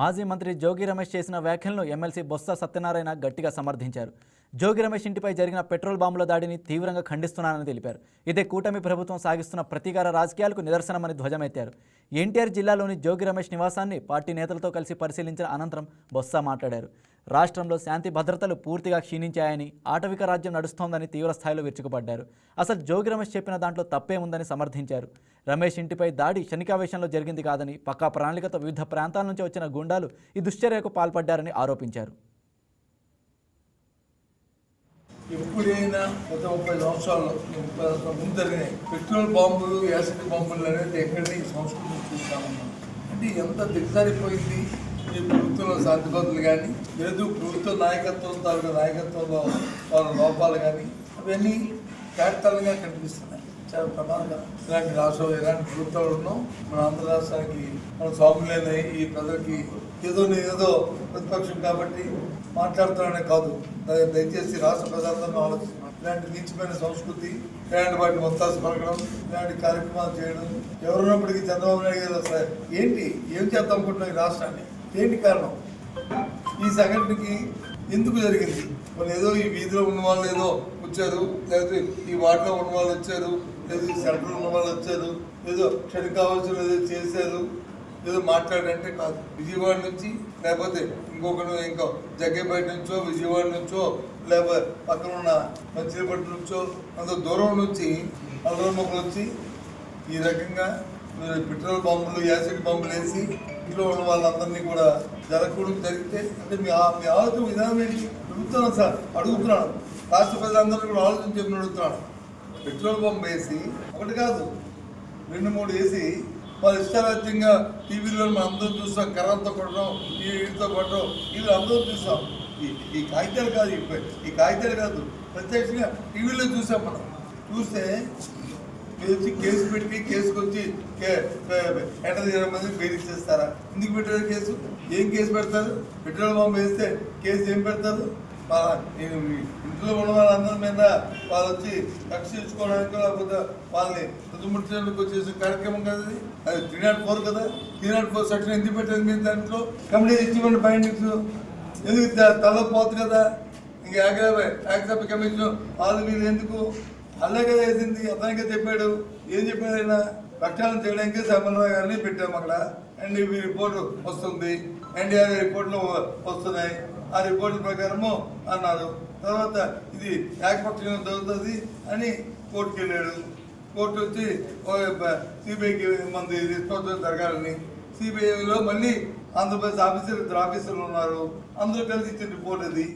మాజీ మంత్రి జోగి రమేష్ చేసిన వ్యాఖ్యలను ఎమ్మెల్సీ బొత్స సత్యనారాయణ గట్టిగా సమర్థించారు. జోగి రమేష్ ఇంటిపై జరిగిన పెట్రోల్ బాంబుల దాడిని తీవ్రంగా ఖండిస్తున్నానని తెలిపారు. ఇదే కూటమి ప్రభుత్వం సాగిస్తున్న ప్రతీకార రాజకీయాలకు నిదర్శనమని ధ్వజమెత్తారు. ఎన్టీఆర్ జిల్లాలోని జోగి రమేష్ నివాసాన్ని పార్టీ నేతలతో కలిసి పరిశీలించిన అనంతరం బొత్స మాట్లాడారు. రాష్ట్రంలో శాంతి భద్రతలు పూర్తిగా క్షీణించాయని ఆటవిక రాజ్యం నడుస్తోందని తీవ్ర స్థాయిలో విరుచుకుపడ్డారు. అసలు జోగి రమేష్ చెప్పిన దాంట్లో తప్పే ఉందని సమర్థించారు. రమేష్ ఇంటిపై దాడి శనికావేశంలో జరిగింది కాదని పక్కా ప్రణాళికతో వివిధ ప్రాంతాల నుంచి వచ్చిన గుండాలు ఈ దుశ్చర్యకు పాల్పడ్డారని ఆరోపించారు. ఎప్పుడైనా గత ముప్పై సంవత్సరాలు ముందు జరిగినాయి పెట్రోల్ బాంబులు యాసిడ్ బాంబులు అనేది ఎక్కడి ఈ సంస్కృతి చూస్తామన్నాం అంటే ఎంత దిగజారిపోయింది ఈ ప్రభుత్వంలో శాంతిభద్రులు కానీ లేదు ప్రభుత్వ నాయకత్వం తాలూకు నాయకత్వంలో వాళ్ళ లోపాలు కానీ అవన్నీ కేటాలుగా కనిపిస్తున్నాయి. చాలా ప్రమాదంగా ఇలాంటి రాష్ట్రంలో ఇలాంటి ప్రభుత్వాలు ఉన్నాం మన ఆంధ్ర రాష్ట్రానికి మన స్వాములైన ఈ ప్రజలకి ఏదో ఏదో ప్రతిపక్షం కాబట్టి మాట్లాడుతున్నానే కాదు. దయచేసి రాష్ట్ర ప్రజలందరూ ఆలోచిస్తున్నాం ఇలాంటి నీచమైన సంస్కృతి ఇలాంటి వాటిని మొత్తాసు పలకడం ఇలాంటి కార్యక్రమాలు చేయడం ఎవరున్నప్పటికీ చంద్రబాబు నాయుడు గారు సార్ ఏంటి? ఏం చేద్దాం అనుకుంటున్నాం ఈ రాష్ట్రాన్ని? ఏంటి కారణం? ఈ సంఘటనకి ఎందుకు జరిగింది? వాళ్ళు ఏదో ఈ వీధిలో ఉన్న వాళ్ళు ఏదో వచ్చారు లేకపోతే ఈ వార్డులో ఉన్న వాళ్ళు వచ్చారు లేదా సెంటర్ సెంటర్లో ఉన్న వాళ్ళు వచ్చారు ఏదో చెడు కావాల్సిన ఏదో చేశారు ఏదో మాట్లాడంటే కాదు. విజయవాడ నుంచి లేకపోతే ఇంకొకరు ఇంకో జగ్గేపేట నుంచో విజయవాడ నుంచో లేకపోతే పక్కన ఉన్న మచిలీపట్నం నుంచో అంత దూరం నుంచి అల్లరి మొక్కలు వచ్చి ఈ రకంగా మీరు పెట్రోల్ బాంబులు యాసిడ్ బాంబులు వేసి ఇంట్లో ఉన్న వాళ్ళందరినీ కూడా జరగకూడదు జరిగితే అంటే మీ ఆ- మీ ఆలోచన విధానం ఏంటి? అడుగుతున్నాను సార్ అడుగుతున్నాను. రాష్ట్ర ప్రజలందరూ కూడా ఆలోచన చెప్పిన అడుగుతున్నాడు పెట్రోల్ పంప్ వేసి ఒకటి కాదు రెండు మూడు వేసి వాళ్ళు ఇష్టారాజ్యంగా టీవీలో మనం అందరం చూస్తాం కర్రతో కొట్టడం ఈ వీటితో కొట్టడం వీళ్ళు అందరం చూస్తాం. ఈ ఈ కాగితాలు కాదు ఈ ఈ కాగితాలు కాదు ప్రత్యక్షంగా టీవీలో చూసాం మనం. చూస్తే మీరు వచ్చి కేసు పెట్టి కేసుకు వచ్చి ఎంటర్ చేయడం మంది బెయిల్ ఇచ్చేస్తారా? ఎందుకు పెట్టారు కేసు? ఏం కేసు పెడతారు? పెట్రోల్ బాంబు వేస్తే కేసు ఏం పెడతారు? ఇంట్లో ఉన్న వాళ్ళందరి మీద వాళ్ళు వచ్చి రక్షించుకోవడానికి లేకపోతే వాళ్ళని రుజుముట్టడానికి వచ్చేసి కార్యక్రమం కదా అది అది త్రీ నాట్ ఫోర్ కదా? త్రీ నాట్ ఫోర్ సెక్షన్ ఎందుకు పెట్టారు మీరు దాంట్లో? కంప్లీట్ ఇచ్చిపోయిన బైండింగ్స్ ఎందుకు తలపోతు కదా? ఇంక యాక్సెప్ట్ కమిషన్ వాళ్ళు వీళ్ళు ఎందుకు? అల్లే కదా వేసింది అతనికే చెప్పాడు. ఏం చెప్పాడు ప్రక్షాళన చేయడానికి సమన్వయ గారిని పెట్టాము అక్కడ. ఎన్డీబీ రిపోర్ట్ వస్తుంది. ఎన్డీఆర్ రిపోర్ట్లు వస్తున్నాయి. ఆ రిపోర్ట్ల ప్రకారము అన్నారు. తర్వాత ఇది ఏకపక్షంగా జరుగుతుంది అని కోర్టుకి వెళ్ళాడు. కోర్టు వచ్చి సిబిఐకి మంది రిపోర్ట్ జరగాలని. సిబిఐలో మళ్ళీ ఆంధ్రప్రదేశ్ ఆఫీసర్ ఇద్దరు ఆఫీసర్లు ఉన్నారు. అందరూ కలిసి ఇచ్చిన రిపోర్ట్ అది.